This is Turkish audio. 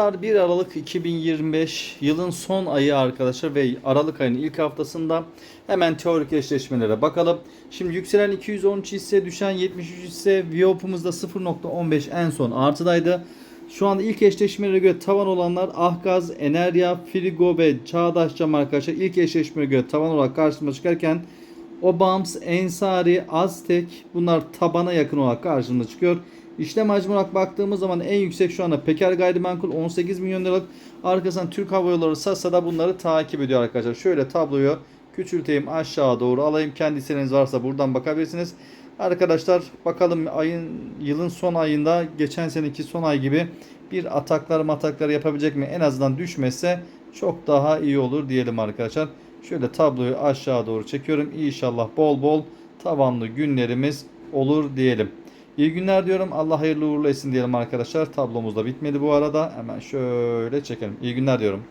1 Aralık 2025 yılın son ayı arkadaşlar ve Aralık ayının ilk haftasında hemen teorik eşleşmelere bakalım. Şimdi yükselen 213 hisse düşen 73 hisse Viyop'umuzda 0.15 en son artıdaydı. Şu anda ilk eşleşmelere göre tavan olanlar Ahgaz, Enerya, Frigo ve Çağdaş Cam arkadaşlar ilk eşleşmelere göre tavan olarak karşımıza çıkarken Obams, Ensari, Aztek bunlar tabana yakın olarak karşımıza çıkıyor. İşlem hacmi olarak baktığımız zaman en yüksek şu anda Peker Gayrimenkul 18 milyon liralık. Arkasından Türk Hava Yolları Sasa da bunları takip ediyor arkadaşlar. Şöyle tabloyu küçülteyim aşağı doğru alayım. Kendi hisseniz varsa buradan bakabilirsiniz. Arkadaşlar bakalım ayın yılın son ayında geçen seneki son ay gibi bir ataklar mataklar yapabilecek mi? En azından düşmezse çok daha iyi olur diyelim arkadaşlar. Şöyle tabloyu aşağı doğru çekiyorum. İnşallah bol bol tavanlı günlerimiz olur diyelim. İyi günler diyorum. Allah hayırlı uğurlu etsin diyelim arkadaşlar. Tablomuz da bitmedi bu arada. Hemen şöyle çekelim. İyi günler diyorum.